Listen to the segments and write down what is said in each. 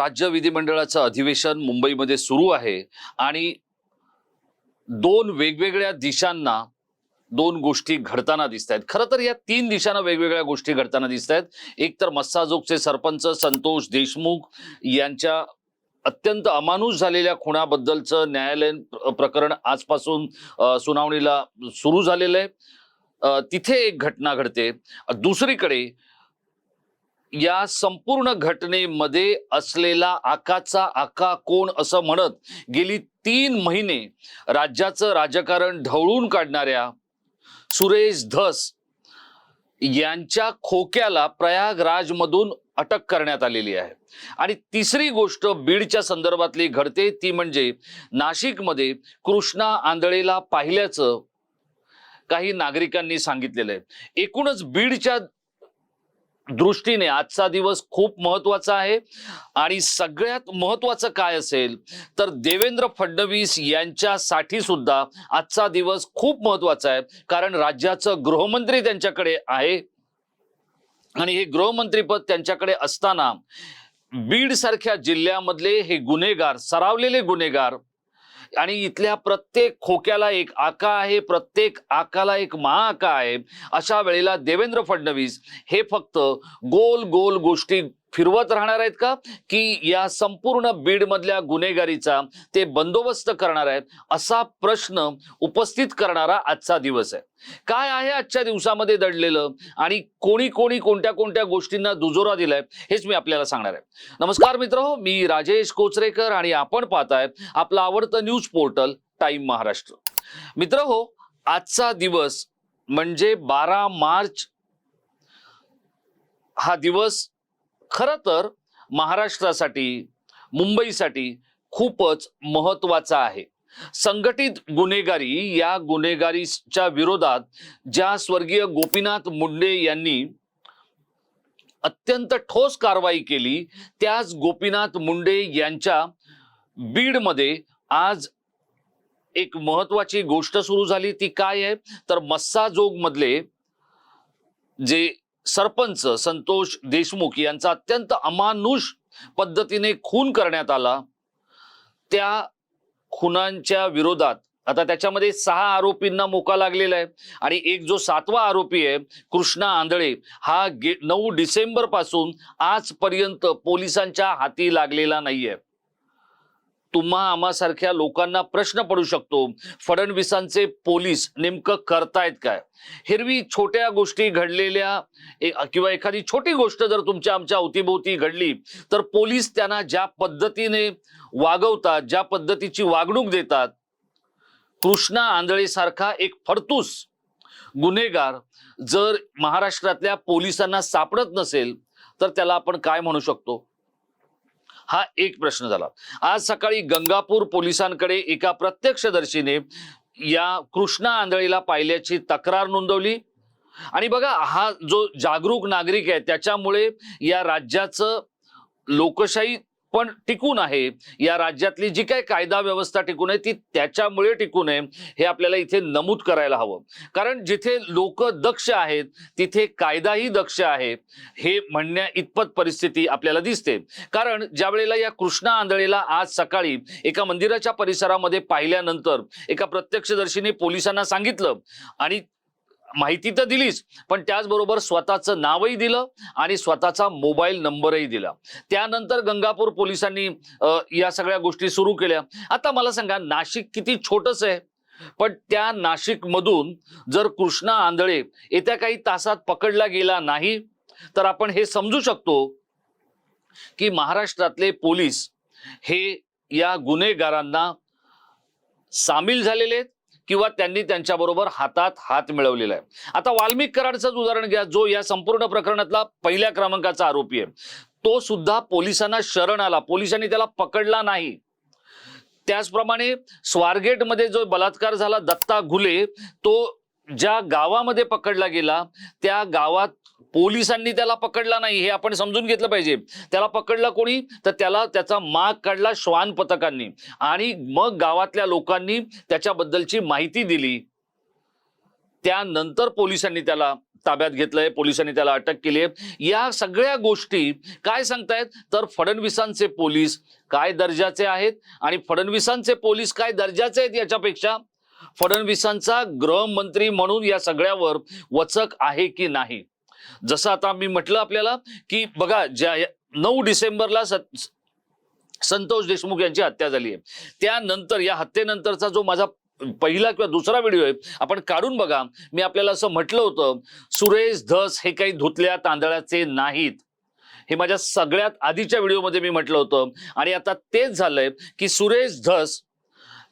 राज्य विधिमंडळाचं अधिवेशन मुंबईमध्ये सुरू आहे आणि दोन वेगवेगळ्या दिशांना दोन गोष्टी घडताना दिसत आहेत खरं तर या तीन दिशांना वेगवेगळ्या गोष्टी घडताना दिसत आहेत एक तर मस्साजोगचे सरपंच संतोष देशमुख यांच्या अत्यंत अमानुष झालेल्या खुणाबद्दलचं न्यायालयीन प्रकरण आजपासून सुनावणीला सुरू झालेलं आहे. तिथे एक घटना घडते. दुसरीकडे या संपूर्ण घटनेमध्ये असलेला आकाचा आका कोण असं म्हणत गेली तीन महिने राज्याचं राजकारण ढवळून काढणाऱ्या सुरेश धस यांच्या खोक्याला प्रयागराजमधून अटक करण्यात आलेली आहे. आणि तिसरी गोष्ट बीडच्या संदर्भातली घडते ती म्हणजे नाशिकमध्ये कृष्णा आंधळेला पाहिल्याचं काही नागरिकांनी सांगितलेलं आहे. एकूणच बीडच्या दृष्टीने आजचा दिवस खूप महत्त्वाचा आहे. आणि सगळ्यात महत्वाचं काय असेल तर देवेंद्र फडणवीस यांच्यासाठी सुद्धा आजचा दिवस खूप महत्त्वाचा आहे. कारण राज्याचं गृहमंत्री त्यांच्याकडे आहे. आणि हे गृहमंत्रीपद त्यांच्याकडे असताना बीड सारख्या जिल्ह्यामधले हे गुन्हेगार सरावलेले गुन्हेगार आणि इथल्या प्रत्येक खोक्याला एक आका आहे प्रत्येक आकाला एक महाआका आहे. अशा वेळेला देवेंद्र फडणवीस हे फक्त गोल गोल गोष्टी फिरवत राहणार आहेत का? की या संपूर्ण बीडमधल्या गुन्हेगारीचा ते बंदोबस्त करणार आहेत असा प्रश्न उपस्थित करणारा आजचा दिवस आहे. काय आहे आजच्या दिवसामध्ये दडलेलं? आणि कोणी कोणी कोणत्या कोणत्या गोष्टींना दुजोरा दिलाय हेच मी आपल्याला सांगणार आहे. नमस्कार मित्र हो मी राजेश कोचरेकर आणि आपण पाहताय आपलं आवडतं न्यूज पोर्टल टाइम महाराष्ट्र. मित्र हो आजचा दिवस म्हणजे बारा मार्च हा दिवस खरं तर महाराष्ट्रासाठी मुंबईसाठी खूपच महत्त्वाचा आहे. संघटित गुन्हेगारी या गुन्हेगारीच्या विरोधात ज्या स्वर्गीय गोपीनाथ मुंडे यांनी अत्यंत ठोस कारवाई केली त्याच गोपीनाथ मुंडे यांच्या बीडमध्ये आज एक महत्वाची गोष्ट सुरू झाली. ती काय आहे? तर मस्साजोग मधले जे सरपंच संतोष देशमुख यांचा अत्यंत अमानुष पद्धतीने खून करण्यात आला. त्या खुनांच्या विरोधात आता त्याच्यामध्ये सहा आरोपींना मोका लागलेला आहे आणि एक जो सातवा आरोपी आहे कृष्णा आंधळे हा गे नऊ डिसेंबरपासून आजपर्यंत पोलिसांच्या हाती लागलेला नाहीये. तुम्हा आम्हासारख्या लोकांना प्रश्न पडू शकतो. फडणवीसांचे पोलीस नेमकं करतायत काय? हिरवी छोट्या गोष्टी घडलेल्या ए- किंवा एखादी छोटी गोष्ट जर तुमच्या आमच्या अवतीभोवती घडली तर पोलीस त्यांना ज्या पद्धतीने वागवतात ज्या पद्धतीची वागणूक देतात कृष्णा आंधळेसारखा एक फडतूस गुन्हेगार जर महाराष्ट्रातल्या पोलिसांना सापडत नसेल तर त्याला आपण काय म्हणू शकतो? हा एक प्रश्न झाला. आज सकाळी गंगापूर पोलिसांकडे एका प्रत्यक्षदर्शीने या कृष्णा आंधळीला पाहिल्याची तक्रार नोंदवली. आणि बघा हा जो जागरूक नागरिक आहे त्याच्यामुळे या राज्याचं लोकशाही पण टिकून आहे. या राज्यातली जी काही कायदा व्यवस्था टिकून आहे ती त्याच्यामुळे टिकून आहे हे आपल्याला इथे नमूद करायला हवं. कारण जिथे लोक दक्ष आहेत तिथे कायदाही दक्ष आहे हे म्हणण्या इतपत परिस्थिती आपल्याला दिसते. कारण ज्या वेळेला या कृष्णा आंधळेला आज सकाळी एका मंदिराच्या परिसरामध्ये पाहिल्यानंतर एका प्रत्यक्षदर्शीने पोलिसांना सांगितलं आणि माहिती तर दिलीच पण त्याचबरोबर स्वतःचं नावही दिलं आणि स्वतःचा मोबाईल नंबरही दिला. त्यानंतर गंगापूर पोलिसांनी या सगळ्या गोष्टी सुरू केल्या. आता मला सांगा नाशिक किती छोटस आहे? पण त्या नाशिकमधून जर कृष्णा आंधळे येत्या काही तासात पकडला गेला नाही तर आपण हे समजू शकतो की महाराष्ट्रातले पोलीस हे या गुन्हेगारांना सामील झालेले आहेत. किंवा त्यांनी त्यांच्याबरोबर हातात हात मिळवलेला आहे. आता वाल्मिक कराडचंच उदाहरण घ्या जो या संपूर्ण प्रकरणातला पहिल्या क्रमांकाचा आरोपी आहे. तो सुद्धा पोलिसांना शरण आला. पोलिसांनी त्याला पकडला नाही. त्याचप्रमाणे स्वारगेटमध्ये जो बलात्कार झाला दत्ता घुले तो ज्या गावामध्ये पकडला गेला त्या गावात पोलिसांनी त्याला पकडला नाही हे आपण समजून घेतलं पाहिजे. त्याला पकडला कोणी? तर त्याला त्याचा माग काढला श्वान पथकांनी. आणि मग गावातल्या लोकांनी त्याच्याबद्दलची माहिती दिली. त्यानंतर पोलिसांनी त्याला ताब्यात घेतलंय पोलिसांनी त्याला अटक केली आहे या सगळ्या गोष्टी काय सांगतायत? तर फडणवीसांचे पोलीस काय दर्जाचे आहेत? आणि फडणवीसांचे पोलीस काय दर्जाचे आहेत याच्यापेक्षा? फडणवीसांचा गृहमंत्री म्हणून या सगळ्यावर वचक आहे की नाही? जसं आता मी म्हटलं आपल्याला की बघा ज्या नऊ डिसेंबरला संतोष देशमुख यांची हत्या झाली आहे. त्यानंतर या हत्येनंतरचा जो माझा पहिला किंवा दुसरा व्हिडिओ आहे आपण काढून बघा. मी आपल्याला असं म्हटलं होतं सुरेश धस हे काही धुतल्या तांदळाचे नाहीत. हे माझ्या सगळ्यात आधीच्या व्हिडिओमध्ये मी म्हटलं होतं. आणि आता तेच झालंय की सुरेश धस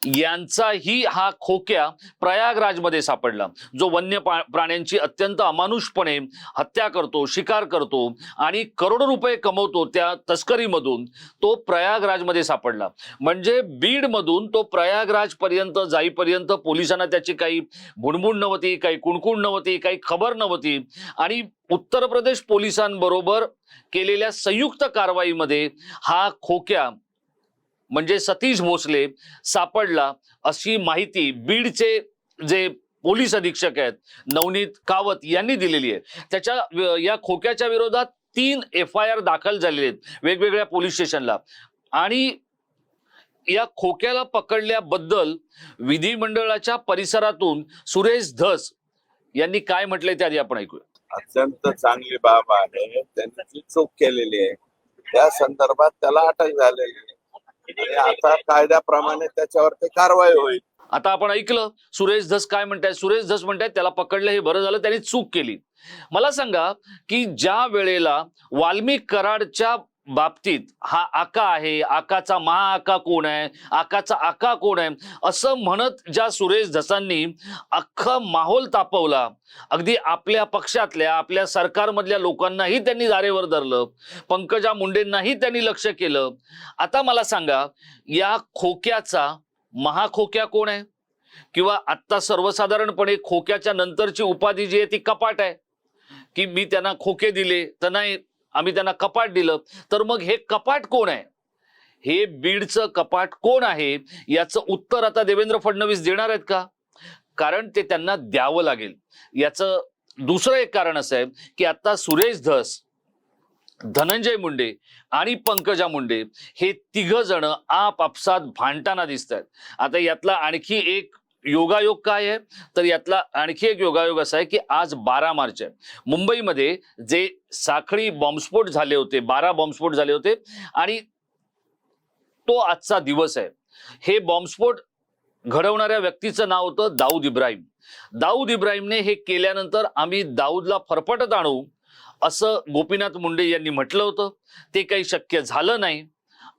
यांचाही हा खोक्या प्रयागराजमध्ये सापडला. जो वन्य प्राण्यांची अत्यंत अमानुषपणे हत्या करतो शिकार करतो आणि करोडो रुपये कमवतो त्या तस्करीमधून तो प्रयागराजमध्ये सापडला. म्हणजे बीडमधून तो प्रयागराजपर्यंत जाईपर्यंत पोलिसांना त्याची काही भुणभुण नव्हती काही कुणकुण नव्हती काही खबर नव्हती आणि उत्तर प्रदेश पोलिसांबरोबर केलेल्या संयुक्त कारवाईमध्ये हा खोक्या म्हणजे सतीश भोसले सापडला अशी माहिती बीडचे जे पोलीस अधीक्षक आहेत नवनीत कावत यांनी दिलेली आहे. त्याच्या या खोक्याच्या विरोधात तीन एफ आय आर दाखल झालेले आहेत वेगवेगळ्या पोलीस स्टेशनला. आणि या खोक्याला पकडल्याबद्दल विधिमंडळाच्या परिसरातून सुरेश धस यांनी काय म्हटलंय ते आधी आपण ऐकूया. अत्यंत चांगली बाब आहे. त्यांनी चूक केलेली आहे त्या संदर्भात त्याला अटक झालेली आहे आणि आता कायद्याप्रमाणे त्याच्यावरती कारवाई होईल. आता आपण ऐकलं सुरेश धस काय म्हणताय सुरेश धस म्हणतायत त्याला पकडलं हे बरं झालं त्यांनी चूक केली. मला सांगा की ज्या वेळेला वाल्मिक कराडच्या बाबतीत हा आका आहे. आकाचा महाआका कोण आहे? आकाचा आका कोण आहे? असं म्हणत ज्या सुरेश धसांनी अख्खं माहोल तापवला. अगदी आपल्या पक्षातल्या आपल्या सरकारमधल्या लोकांनाही त्यांनी दारेवर धरलं. पंकजा मुंडेंनाही त्यांनी लक्ष केलं. आता मला सांगा या खोक्याचा महाखोक्या कोण आहे? किंवा आत्ता सर्वसाधारणपणे खोक्याच्या नंतरची उपाधी जी आहे ती कपाट आहे? की मी त्यांना खोके दिले तर नाही आम्ही त्यांना कपाट दिलं. तर मग हे कपाट कोण आहे? हे बीडचं कपाट कोण आहे? याचं उत्तर आता देवेंद्र फडणवीस देणार आहेत का? कारण ते त्यांना द्यावं लागेल. याचं दुसरं एक कारण असं आहे की आता सुरेश धस धनंजय मुंडे आणि पंकजा मुंडे हे तिघ जण आपापसात भांडताना दिसत आहेत आता यातला आणखी एक योगायोग काय आहे? तर यातला आणखी एक योगायोग असा आहे की आज बारा मार्च आहे. मुंबईमध्ये जे साखळी बॉम्बस्फोट झाले होते बारा बॉम्बस्फोट झाले होते आणि तो आजचा दिवस आहे. हे बॉम्बस्फोट घडवणाऱ्या व्यक्तीचं नाव होतं दाऊद इब्राहिम. दाऊद इब्राहिमने हे केल्यानंतर आम्ही दाऊदला फरफटत आणू असं गोपीनाथ मुंडे यांनी म्हटलं होतं. ते काही शक्य झालं नाही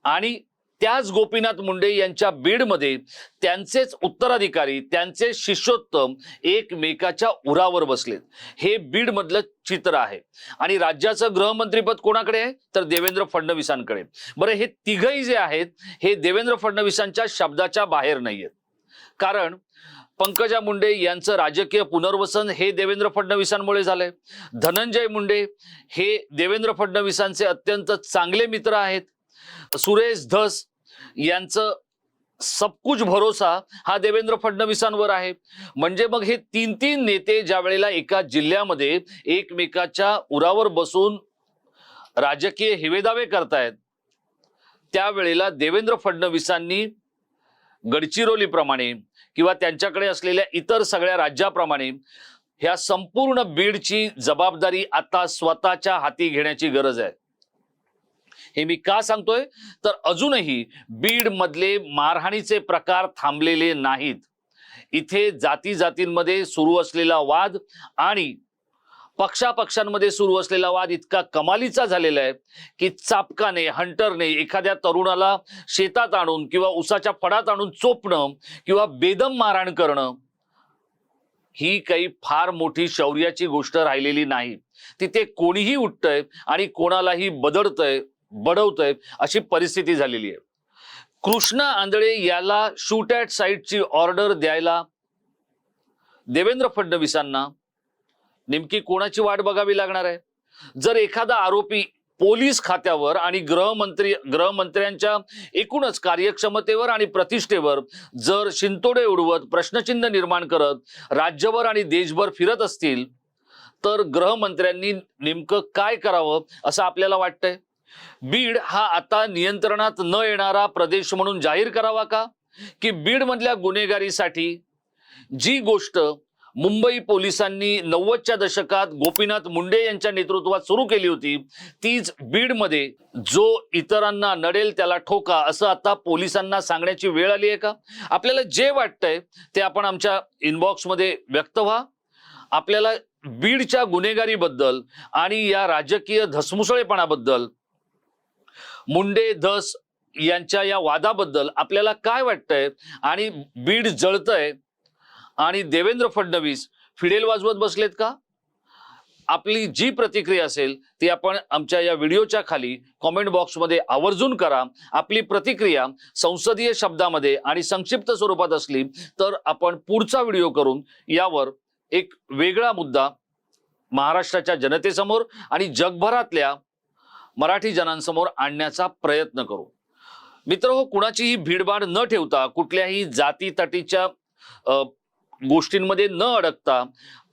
आणि त्याच गोपीनाथ मुंडे यांच्या बीडमध्ये त्यांचेच उत्तराधिकारी त्यांचे शिष्योत्तम एकमेकाच्या उरावर बसलेत हे बीडमधलं चित्र आहे. आणि राज्याचं गृहमंत्रीपद कोणाकडे आहे? तर देवेंद्र फडणवीसांकडे. बरं हे तिघही जे आहेत हे देवेंद्र फडणवीसांच्या शब्दाच्या बाहेर नाही आहेत कारण पंकजा मुंडे यांचं राजकीय पुनर्वसन हे देवेंद्र फडणवीसांमुळे झालंय. धनंजय मुंडे हे देवेंद्र फडणवीसांचे अत्यंत चांगले मित्र आहेत. सुरेश धस यांचं सबकुच भरोसा हा देवेंद्र फडणवीसांवर आहे. म्हणजे मग हे तीन तीन नेते ज्या वेळेला एका जिल्ह्यामध्ये एकमेकाच्या उरावर बसून राजकीय हेवेदावे करतायत त्यावेळेला देवेंद्र फडणवीसांनी गडचिरोलीप्रमाणे किंवा त्यांच्याकडे असलेल्या इतर सगळ्या राज्याप्रमाणे ह्या संपूर्ण बीडची जबाबदारी आता स्वतःच्या हाती घेण्याची गरज आहे. हे मी का सांगतोय? तर अजूनही बीड मधले मारहाणीचे प्रकार थांबलेले नाहीत. इथे जाती जातींमध्ये सुरू असलेला वाद आणि पक्षापक्षांमध्ये सुरू असलेला वाद इतका कमालीचा झालेला आहे की चापकाने हंटरने एखाद्या तरुणाला शेतात आणून किंवा उसाच्या फडात आणून चोपणं किंवा बेदम मारहाण करणं ही काही फार मोठी शौर्याची गोष्ट राहिलेली नाही. तिथे कोणीही उठतंय आणि कोणालाही बदडतंय अशी परिस्थिती झालेली आहे. कृष्णा आंधळे याला शूट ॲट साईटची ऑर्डर द्यायला देवेंद्र फडणवीसांना नेमकी कोणाची वाट बघावी लागणार आहे? जर एखादा आरोपी पोलीस खात्यावर आणि गृहमंत्री गृहमंत्र्यांच्या एकूणच कार्यक्षमतेवर आणि प्रतिष्ठेवर जर शिंतोडे उडवत प्रश्नचिन्ह निर्माण करत राज्यभर आणि देशभर फिरत असतील तर गृहमंत्र्यांनी नेमकं काय करावं असं आपल्याला वाटतंय? बीड हा आता नियंत्रणात न येणारा प्रदेश म्हणून जाहीर करावा का? की बीड मधल्या गुन्हेगारीसाठी जी गोष्ट मुंबई पोलिसांनी नव्वदच्या दशकात गोपीनाथ मुंडे यांच्या नेतृत्वात सुरू केली होती तीच बीडमध्ये जो इतरांना नडेल त्याला ठोका असं आता पोलिसांना सांगण्याची वेळ आली आहे का? आपल्याला जे वाटतंय ते आपण आमच्या इनबॉक्समध्ये व्यक्त व्हा. आपल्याला बीडच्या गुन्हेगारीबद्दल आणि या राजकीय धसमुसळेपणाबद्दल मुंडे धस यांच्या या वादाबद्दल आपल्याला काय वाटतंय? आणि बीड जळतंय. आणि देवेंद्र फडणवीस फिडेल वाजवत बसलेत का? आपली जी प्रतिक्रिया असेल ती आपण आमच्या या व्हिडिओच्या खाली कॉमेंट बॉक्समध्ये आवर्जून करा. आपली प्रतिक्रिया संसदीय शब्दामध्ये आणि संक्षिप्त स्वरूपात असली तर आपण पुढचा व्हिडिओ करून यावर एक वेगळा मुद्दा महाराष्ट्राच्या जनतेसमोर आणि जगभरातल्या मराठी जनांसमोर आणण्याचा प्रयत्न करू. मित्र हो कुणाचीही भीडभाड न ठेवता कुठल्याही जाती तटीच्या गोष्टींमध्ये न अडकता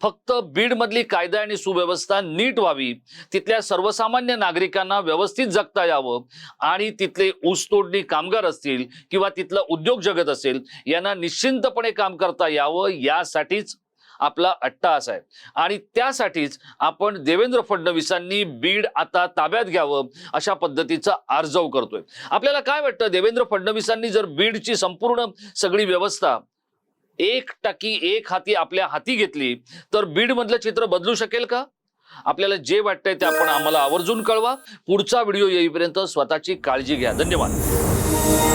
फक्त बीडमधली कायदा आणि सुव्यवस्था नीट व्हावी तिथल्या सर्वसामान्य नागरिकांना व्यवस्थित जगता यावं आणि तिथले ऊसतोडणी कामगार असतील किंवा तिथलं उद्योग जगत असेल यांना निश्चिंतपणे काम करता यावं यासाठीच आपला अट्टाहास आहे. आणि त्यासाठीच आपण देवेंद्र फडणवीसांनी बीड आता ताब्यात घ्यावं अशा पद्धतीचा आर्जव करतोय. आपल्याला काय वाटतं? देवेंद्र फडणवीसांनी जर बीडची संपूर्ण सगळी व्यवस्था एक टाकी एक हाती आपल्या हाती घेतली तर बीड मधलं चित्र बदलू शकेल का? आपल्याला जे वाटतंय ते आपण आम्हाला आवर्जून कळवा. पुढचा व्हिडिओ येईपर्यंत स्वतःची काळजी घ्या. धन्यवाद.